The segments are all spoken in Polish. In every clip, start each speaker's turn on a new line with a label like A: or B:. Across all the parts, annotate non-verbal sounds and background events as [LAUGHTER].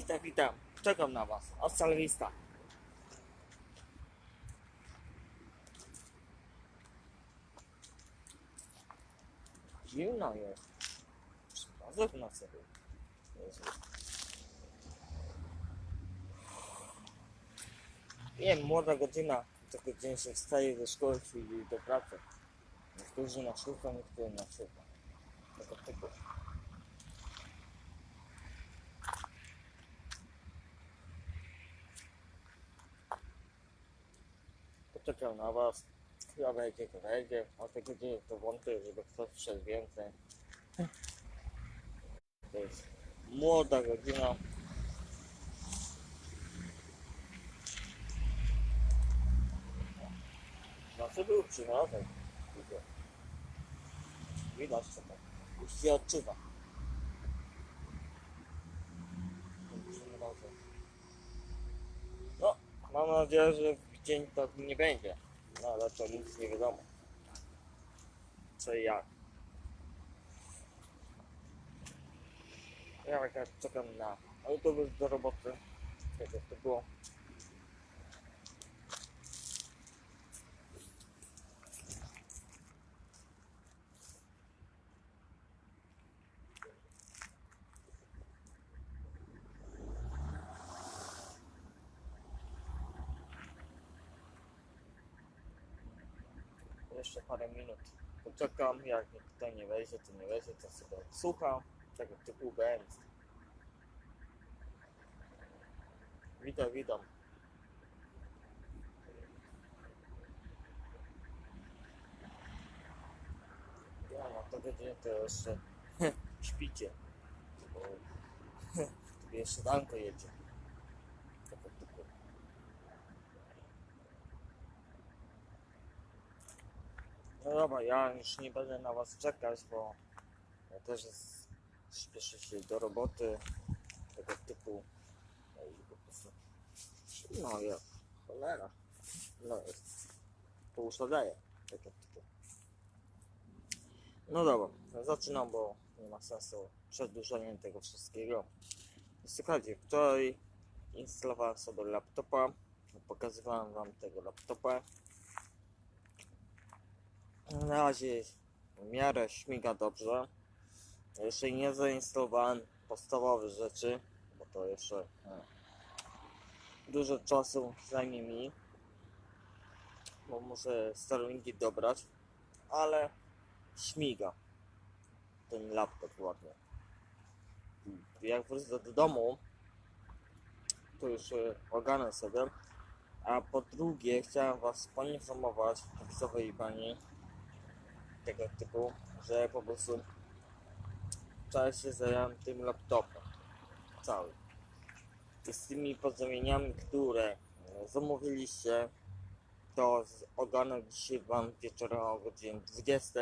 A: Witam, witam. Czekam na was. Hasta la vista. Zimno jest. Bardzo w nocy. Jezu. Wiem, młoda godzina. To godzina się wstaje ze szkoły idzie do pracy. Niektórzy na szóstą, niektórzy na siódmą. Tego typu. Poczekam na was. Chyba wejdzie, to wejdzie. O tej godzinie to wątpię, żeby ktoś wszedł więcej. To jest młoda godzina. Znaczy był przymrozek. Widać to. Już się odczuwa. No, mam nadzieję, że dzień to nie będzie. No ale to nic nie wiadomo. Co i jak. Ja czekam na autobus do roboty. Tego to było. Jeszcze parę minut poczekam, jak tutaj nie wejdzie, to nie wejdzie, to sobie odsłucham. Tego typu będzie. Witam, witam. Ja na to godzinę to jeszcze [LAUGHS] śpicie. Bo [LAUGHS] jeszcze danko jedzie. Tego typu. No dobra, ja już nie będę na was czekać, bo ja też śpieszę się do roboty tego typu. No. No ja, cholera. No jest. To uszadaje tego typu. No dobra, zaczynam, bo nie ma sensu przedłużanie tego wszystkiego. Słuchajcie, wczoraj instalowałem sobie laptopa. Pokazywałem wam tego laptopa. Na razie w miarę śmiga dobrze. Jeszcze nie zainstalowałem podstawowych rzeczy, bo to jeszcze e, dużo czasu zajmie mi, bo muszę sterowniki dobrać, ale śmiga ten laptop ładnie. Jak wrócę do domu, to już e, ogarnę sobie. A po drugie, chciałem Was poinformować, i Pani, tego typu, że po prostu wczoraj się zająłem tym laptopem cały. I z tymi pozdrowieniami, które e, zamówiliście, to ogarnę dzisiaj Wam wieczorem o godzinie 20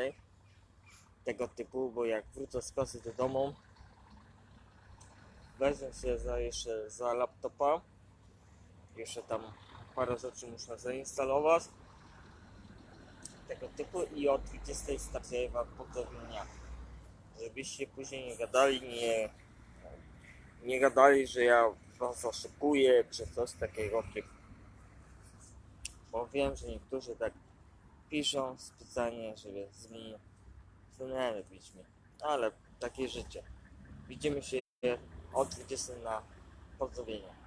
A: tego typu, bo jak wrócę z pracy do domu, wezmę się za jeszcze za laptopa. Jeszcze tam parę rzeczy muszę zainstalować tego typu i o 20 startuję wam pozdrowienia. Żebyście później nie gadali, nie, nie gadali, że ja was oszukuję, czy coś takiego typu. Bo wiem, że niektórzy tak piszą specjalnie, żeby zmienić zdenerwić mnie. Ale takie życie. Widzimy się o 20 na pozdrowienia.